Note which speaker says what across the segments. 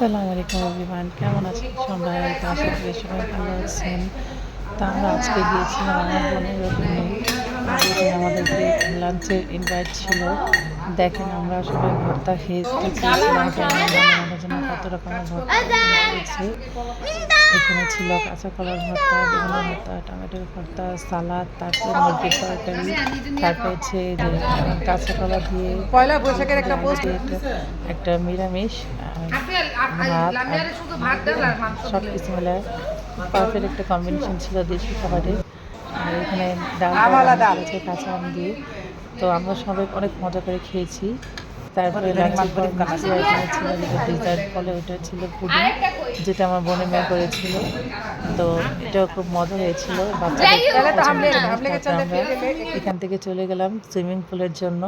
Speaker 1: আসসালামু আলাইকুম অভিমান কেমন আছেন সবাই? আশা করি সবাই ভালো আছেন। তা আমরা আজকে গিয়েছিলাম আমার বোনের ওখানে আমাদেরকে লাঞ্চের ইনভাইট ছিল। দেখেন আমরা সবাই ভর্তা খেয়েছি কত রকমের ভর্তা এখানে ছিল কাঁচা কলার ভর্তা বেগুন ভর্তা টমেটোর ভর্তা সালাদ তারপর মুরগির তরকারি তারপর হচ্ছে যে কাঁচা কলা দিয়ে
Speaker 2: পয়লা বৈশাখের একটা পোস্ট
Speaker 1: একটা নিরামিষ ভাত সব কিছু মিলে পারফেক্ট একটা কম্বিনেশন ছিল দেশি খাবারের আর এখানে ডাল। আছে কাঁচা আম দিয়ে। তো আমরা সবাই অনেক মজা করে খেয়েছি। তারপরে লাঞ্চের ডিজার্ট বলে ওটা ছিল পুডিং যেটা আমার বোনের মেয়ে করেছিল। তো এটাও খুব মজা হয়েছিল। এখান থেকে চলে গেলাম সুইমিং পুলের জন্য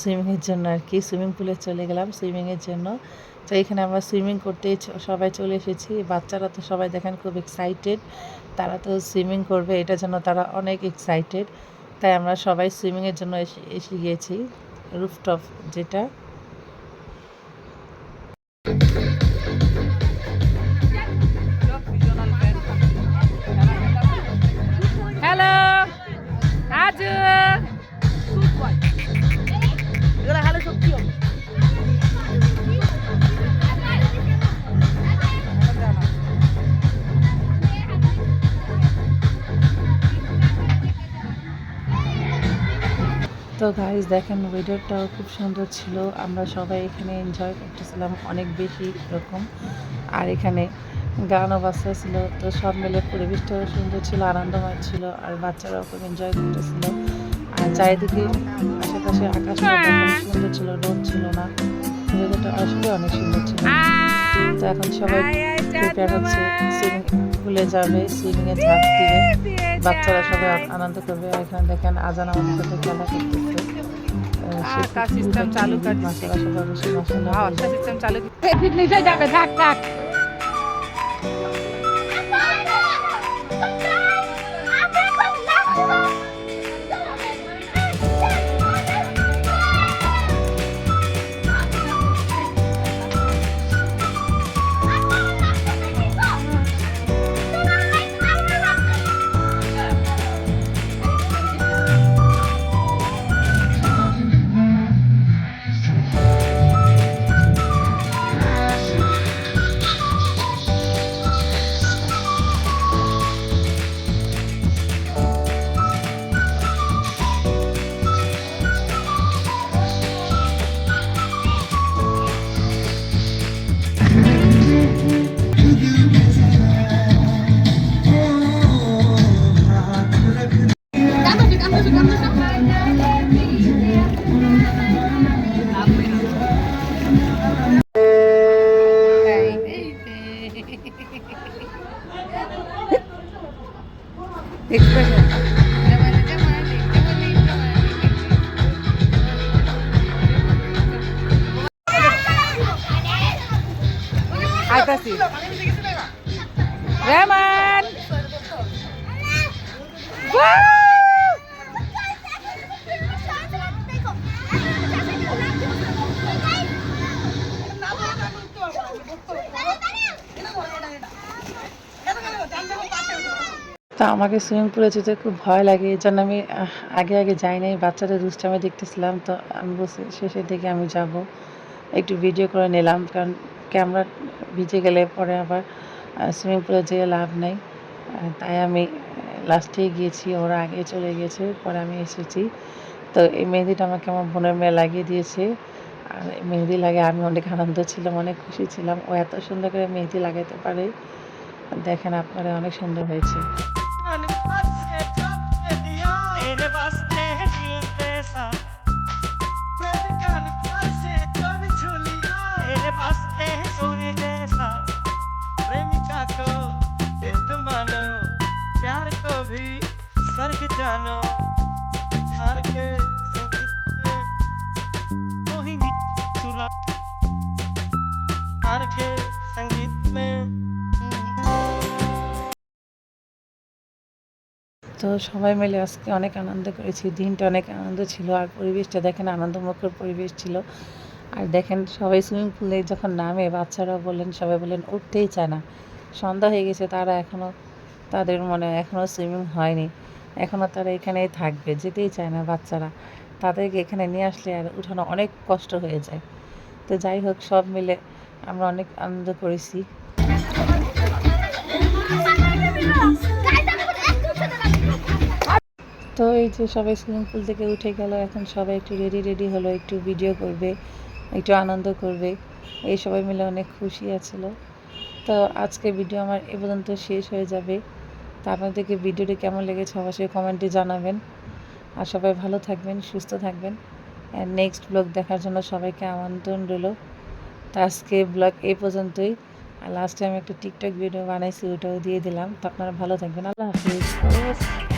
Speaker 1: সুইমিংয়ের জন্য আর কি সুইমিং পুলে চলে গেলাম সুইমিংয়ের জন্য। তো এখানে আমরা সুইমিং করতে সবাই চলে এসেছি। বাচ্চারা তো সবাই দেখেন খুব এক্সাইটেড তারা তো সুইমিং করবে এটার জন্য তারা অনেক এক্সাইটেড তাই আমরা সবাই সুইমিংয়ের জন্য এসে এসে গিয়েছি। রুফটপ যেটা তো গাইজ দেখেন ওয়েদারটাও খুব সুন্দর ছিল। আমরা সবাই এখানে এনজয় করতেছিলাম অনেক বেশি এরকম। আর এখানে গানও বাজতে ছিল তো সব মিলে পরিবেশটাও সুন্দর ছিল, আনন্দময় ছিল, আর বাচ্চারাও খুব এনজয় করতেছিল। আর চারিদিকে আশেপাশে আকাশটা সুন্দর ছিল, রোদ ছিল না। ওয়েদারটা আসলে অনেক সুন্দর ছিল। তো এখন সবাই প্রিপেয়ার হচ্ছে সুইমিং পুলে যাবে সুইমিংয়ে ঝাঁপ দিবে বাচ্চারা সবাই আনন্দ করবে এখানে দেখেন আজান আমাদের সাথে খেলা করতেছে আহ, সে
Speaker 2: তার
Speaker 1: খুব
Speaker 2: system
Speaker 1: খুবই
Speaker 2: চালু।
Speaker 1: মাশাআল্লাহ, সবাই বসে
Speaker 2: হ্যাঁ
Speaker 1: বলছে।
Speaker 2: সিস্টেম চালু যাবে থাক থাক রেমান
Speaker 1: তা আমাকে সুইমিং পুলে যেতে খুব ভয় লাগে, এই জন্য আমি আগে আগে যাই নাই, বাচ্চাদের দুষ্টামি দেখতেছিলাম, তো আমি বসে শেষের দিকে আমি যাব। একটু ভিডিও করে নিলাম, কারণ ক্যামেরা ভিজে গেলে পরে আবার সুইমিং পুলে যেয়ে লাভ নেই। তাই আমি লাস্টেই গিয়েছি, ওরা আগে চলে গেছে পরে আমি এসেছি। তো এই মেহেদিটা আমাকে আমার বোনের মেয়ে লাগিয়ে দিয়েছে। আর মেহেদি লাগে আমি অনেক আনন্দ ছিলাম, অনেক খুশি ছিলাম। ও এত সুন্দর করে মেহেদি লাগাতে পারে। দেখেন আপনারা অনেক সুন্দর হয়েছে।
Speaker 3: स्वर्ग जानो हार के संगीत में मोहिनी सुरा हार के संगीत में
Speaker 1: তো সবাই মিলে আজকে অনেক আনন্দ করেছি দিনটা অনেক আনন্দ ছিল আর পরিবেশটা দেখেন আনন্দমুখর পরিবেশ ছিল আর দেখেন সবাই সুইমিং পুলে যখন নামে বাচ্চারা বললেন সবাই বললেন উঠতেই চায় না সন্ধ্যা হয়ে গেছে তারা এখনও তাদের মনে এখনও সুইমিং হয়নি এখনও তারা এখানেই থাকবে, যেতেই চায় না বাচ্চারা। তাদেরকে এখানে নিয়ে আসলে আর উঠানো অনেক কষ্ট হয়ে যায়। তো যাই হোক, সব মিলে আমরা অনেক আনন্দ করেছি। তো এই যে সবাই সুইমিং পুল থেকে উঠে গেল, এখন সবাই একটু রেডি রেডি হলো, একটু ভিডিও করবে, একটু আনন্দ করবে। এই সবাই মিলে অনেক খুশি আছিল। তো আজকে ভিডিও আমার এ পর্যন্ত শেষ হয়ে যাবে। তো আপনাদেরকে ভিডিওটি কেমন লেগেছে অবশ্যই কমেন্টে জানাবেন। আর সবাই ভালো থাকবেন, সুস্থ থাকবেন। নেক্সট ব্লগ দেখার জন্য সবাইকে আমন্ত্রণ রইল। তো আজকে ব্লগ এই পর্যন্তই। আর লাস্টে আমি একটা টিকটক ভিডিও বানাইছি, ওটাও দিয়ে দিলাম। তো আপনারা ভালো থাকবেন। আল্লাহ হাফিজ।